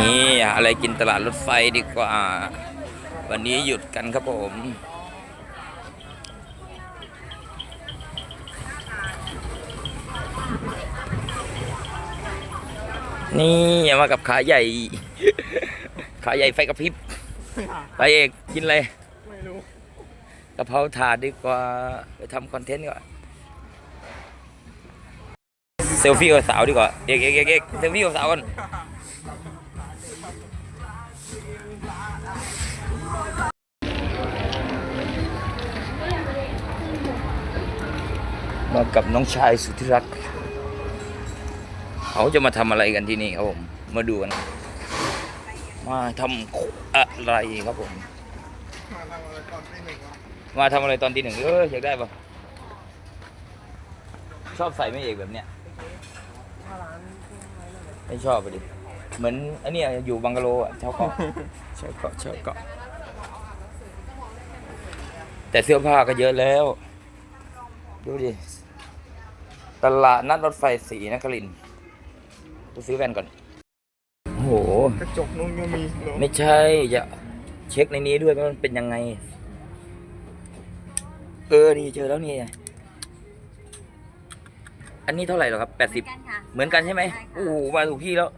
นี่อะไรกินตลาดรถไฟดีกว่า วันนี้หยุดกันครับผม นี่อย่ามากับขาใหญ่ ขาใหญ่ไฟกระพริบไปเอกกินอะไรไม่รู้กะเพราถาดดีกว่า ไปทำคอนเทนต์ก่อนเซลฟี่กับสาวดีกว่า เอกเอกเอกเอกเซลฟี่กับสาวกัน มากับน้องชายสุดที่รัก เขาจะมาทำอะไรกันที่นี่ครับผม มาดูกันมาทำอะไรครับผม มาทำอะไรตอนตีหนึ่งวะมาทำอะไรตอนตีหนึ่งเอออยากได้ปะชอบใส่ไม่เอกแบบเนี้ยไม่ชอบไปดิ เหมือนอันเนี้ยอยู่บังกะโลอะชาวเกาะ ชาวเกาะชาวเกาะ แต่เสื้อผ้าก็เยอะแล้ว ดูดิ ตลาดนัดรถไฟสีนครินทร์ไปซื้อแว่นก่อน โอ้โห กระจกนู้นก็มีเหรอไม่ใช่จะเช็คในนี้ด้วยว่ามันเป็นยังไง เออนี่เจอแล้วนี่ อันนี้เท่าไหร่หรอครับแปดสิบกันค่ะเหมือนกันใช่ไหมโอ้โหมาถูกที่แล้ว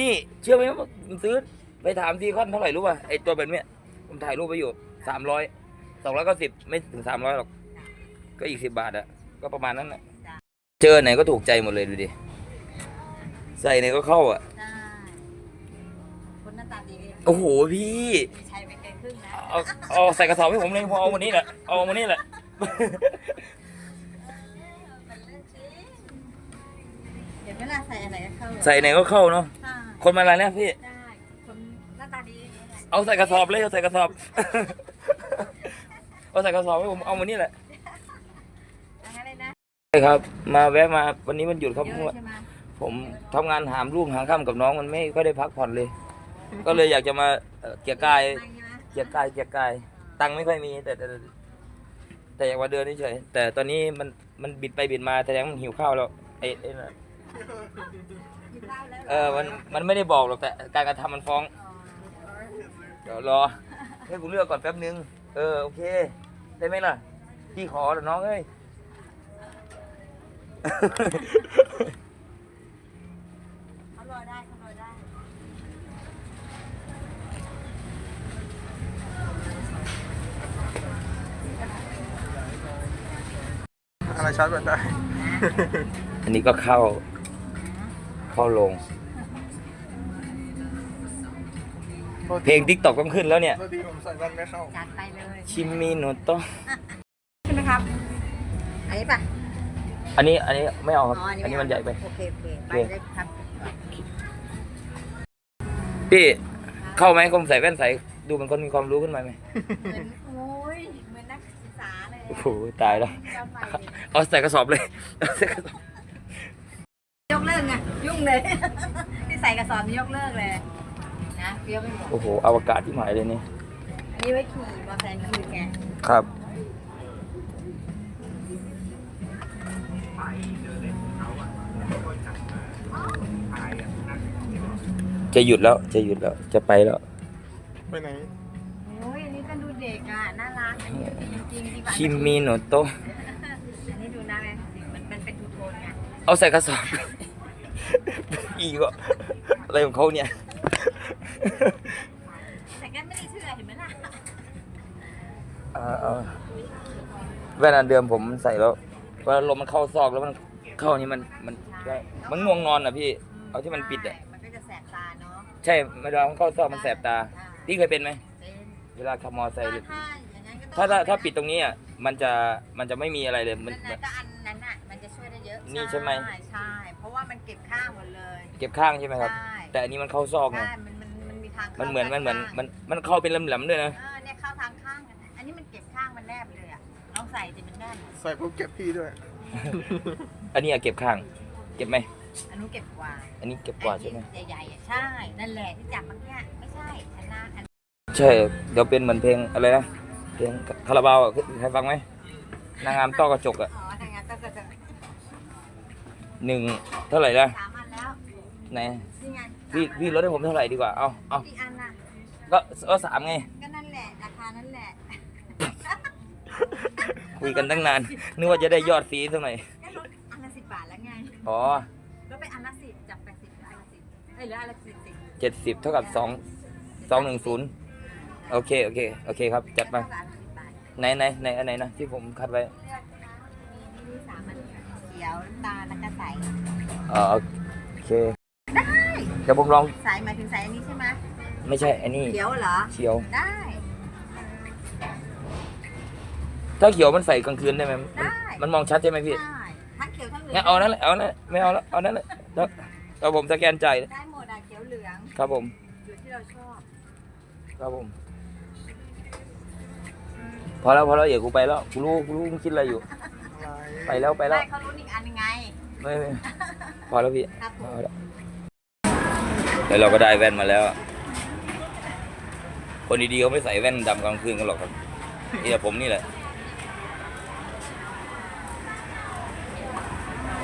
นี่เชื่อไหมว่าผมซื้อไปถามซีคอนเท่าไหร่รู้ป่ะไอตัวแบบเนี้ยผมถ่ายรูปไปอยู่สามร้อยสองร้อยเก้าสิบไม่ถึงสามร้อยหรอก ก็อีกสิบบาทอะก็ประมาณนั้นแหละเจอไหนก็ถูกใจหมดเลยดูดิใส่ไหนก็เข้าอะได้คนหน้าตาดีก็ยังโอ้โหพี่มีชัยไปเกินครึ่งนะเอาเอาใส่กระสอบให้ผมเลยพอเอาวันนี้แหละเอาวันนี้แหละ เป็นเรื่องจริงเห็นเวลาใส่อะไรก็เข้าใส่ไหนก็เข้าเนาะ ค่ะคนมาอะไรเนี่ยพี่ ได้ คนหน้าตาดีอย่างนี้แหละเอาใส่กระสอบเลยเอาใส่กระสอบ เอาใส่กระสอบให้ผมเอาวันนี้แหละเอางั้นเลยนะใช่ครับ มาแวะมาวันนี้มันหยุดครับ เยอะใช่ไหมผมทำงานหามรุ่งหางค่ำกับน้องมันไม่ค่อยได้พักผ่อนเลย ก็เลยอยากจะมาเอ่อเกียร์กาย ไม่ใช่ไหมเกียร์กายเกียร์กายตังค์ไม่ค่อยมีแต่แต่แต่อยากมาเดินเฉยๆแต่ตอนนี้มันมันบิดไปบิดมาแสดงว่ามันหิวข้าวแล้วไอ้ไอ้นั่น เออมันมันไม่ได้บอกหรอกแต่การกระทำมันฟ้อง เดี๋ยวรอ ให้กูเลือกก่อนแป๊บนึง เออ โอเค ได้ไหมล่ะ พี่ขอเดี๋ยวน้องเอ้ย เขารอได้เขารอได้อะไรชาร์จแบตได้ อันนี้ก็เข้า เข้าลง เพลงทิกตอกต้องขึ้นแล้วเนี่ย พอดีผมใส่แว่นไม่เข้า จัดไปเลยชิมิโนโตะใช่ไหมครับ อันนี้ป่ะอันนี้อันนี้ไม่เอาครับอ๋ออันนี้มันใหญ่ไป โอเคโอเคไปเลยครับพี่เข้าไหมคมใส่แว่นใส่ดูเป็นคนมีความรู้ขึ้นมาไหมเหมือนโอ้ยเหมือนนักศึกษาเลยโอ้โหตายแล้วจำไปดิเอาใส่กระสอบเลยเอาใส่กระสอบยกเลิกไงยุ่งเลย ที่ใส่กระสอบนี่ยกเลิกเลย นะเฟี้ยวไปหมดโอ้โหอวกาศที่หมายเลยนี่อันนี้ไว้ขี่มอเตอร์ไซค์ขี่ไงครับ จะหยุดแล้วจะหยุดแล้วจะไปแล้ว ไปไหนโอ้ยอันนี้ก็ดูเด็กอะน่ารักอันนี้จริงๆดีกว่าคิมิโนโตะอันนี้ดูน่ารักจริงมันมันเป็นทูโทนไง เอาใส่กระสอบ อีกอะอะไรของเขาเนี่ย แต่กันไม่ได้เชื่อเห็นไหมล่ะเอาเอาแว่นอันเดิมผมใส่แล้วเวลาลมมันเข้าซอกแล้วมันเข้านี่มันมันมันง่วงนอนอะพี่ เอาที่มันปิดอะใช่มันก็จะแสบตาเนาะ ใช่เวลามันเข้าซอกมันแสบตา พี่เคยเป็นไหม เป็นเวลาขับมอไซค์ถ้าถ้าอย่างนั้นก็ต้องถ้าถ้าถ้าปิดตรงนี้อะมันจะมันจะไม่มีอะไรเลยมันนั่นแหละก็อันนั้นอะมันจะช่วยได้เยอะนี่ใช่ไหม ใช่ เพราะว่ามันเก็บข้างหมดเลย เก็บข้างใช่ไหมครับ ใช่ แต่อันนี้มันเข้าซอกไง ใช่มันมันมันมีทางมันเหมือนมันเหมือนข้างมันมันเข้าเป็นแหลมๆด้วยนะเออเนี่ยเข้าทางข้างกันอันนี้มันเก็บข้างมันแนบเลยอะลองใส่สิมันแน่นใส่ปุ๊บเก็บพี่ด้วยอันนี้อะเก็บข้าง เก็บไหมอันนู้นเก็บกว่าอันนี้เก็บกว่าใช่ไหมอันใหญ่ๆอะใช่นั่นแหละที่จับเมื่อกี้ไม่ใช่อันนั้นอันใช่เดี๋ยวเป็นเหมือนเพลงอะไรนะเพลงคาราบาวอะใครฟังไหมนางงามต้อกระจกอะอ๋อทางนั้นก็จะหนึ่งเท่าไหร่นะสามอันแล้วไหน นี่ไง พี่พี่ลดให้ผมเท่าไหร่ดีกว่า เอาเอากี่อันน่ะก็ก็สามไง ก็นั่นแหละราคานั่นแหละ คุยกันตั้งนาน นึกว่าจะได้ยอดฟรีสักหน่อยก็ลดอันละสิบบาทแล้วไงอ๋อลดไปอันละสิบจากแปดสิบเหลืออันละสิบเอ้ยเหลืออันละสิบสิบเจ็ดสิบเท่ากับสองสองหนึ่งศูนย์โอเคโอเคโอเคครับจัดไปเท่ากับอันละสิบบาทไหนไหนไหนอันไหนนะที่ผมคัดไว้เลือกมีมีสามอันเขียวน้ำตาลแล้วก็ใส อ๋อโอเคเดี๋ยวผมลองใสหมายถึงใสอันนี้ใช่ไหมไม่ใช่อันนี้เขียวเหรอ เขียว ได้ ถ้าเขียวมันใส่กลางคืนได้ไหมมันได้ มันมองชัดใช่ไหมพี่ได้ทั้งเขียวทั้งเหลืงั้นเอานั่นแหละเอานั่นแหละไม่เอาแล้วเอานั่นแหละแล้วเอาผมสแกนจ่ายได้หมดอะเขียวเหลืองครับผมอยู่ที่เราชอบ ครับผมพอแล้วพอแล้วอย่ากูไปแล้วกูรู้กูรู้มึงคิดอะไรอยู่ ไปแล้วไปแล้วไม่เขารู้อีกอันยังไง ไม่ไม่พอแล้วพี่ครับผพมอแล้ว แล้วเราก็ได้แว่นมาแล้ว คนดีๆเขาไม่ใส่แว่นดำกลางคืนกันหรอกครับนี่แต่ผมนี่แหละ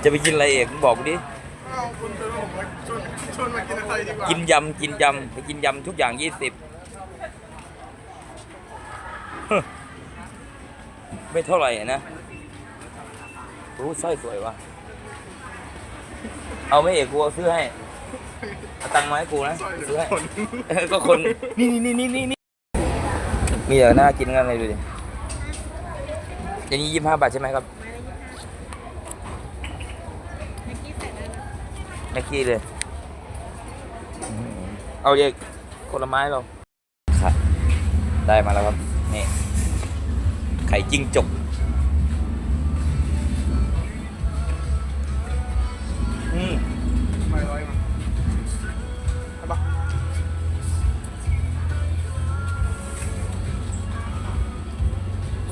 จะไปกินอะไรเอกมึงบอกกูดิอ้าวคุณคือผมมาชวนชวนมากินอะไรดีกว่ากินยำกินยำไปกินยำทุกอย่างยี่สิบไม่เท่าไหร่อะนะโอ้สร้อยสวยว่ะเอาไม่เอกกูเอาซื้อให้ เอาตังค์มาให้กูนะสร้อยหรือซื้อให้คนเออก็คน นี่นี่นี่นี่นี่มีแต่น่ากินกันเลยดูดิอย่างนี้ยี่สิบห้าบาทใช่ไหมครับแม็กกี้เลยอื้อหือเอาเอกคนละไม้เราครับ ได้มาแล้วครับ นี่ ไข่จิ้งจก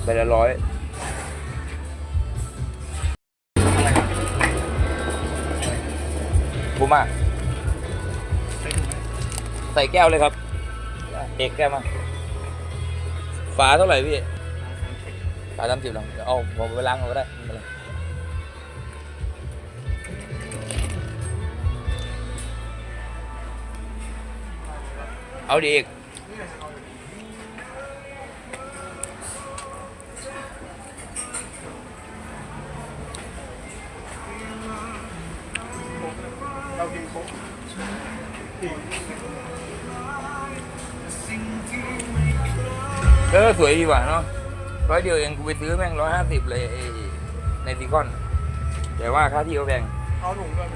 ไปละร้อยบูมาใส่แก้วเลยครับ เอกแก้วมาฝาเท่าไหร่พี่ฝาสามสิบหรอเดี๋ยวเอาผมไปล้างเอาก็ได้ไม่เป็นไรเอาดิเอก เออสวยดีว่ะเนาะร้อยเดียวเองกูไปซื้อแม่งร้อยห้าสิบเลยไอ้ในซีคอน แต่ว่าค่าที่เขาแพงเอาถุงด้วย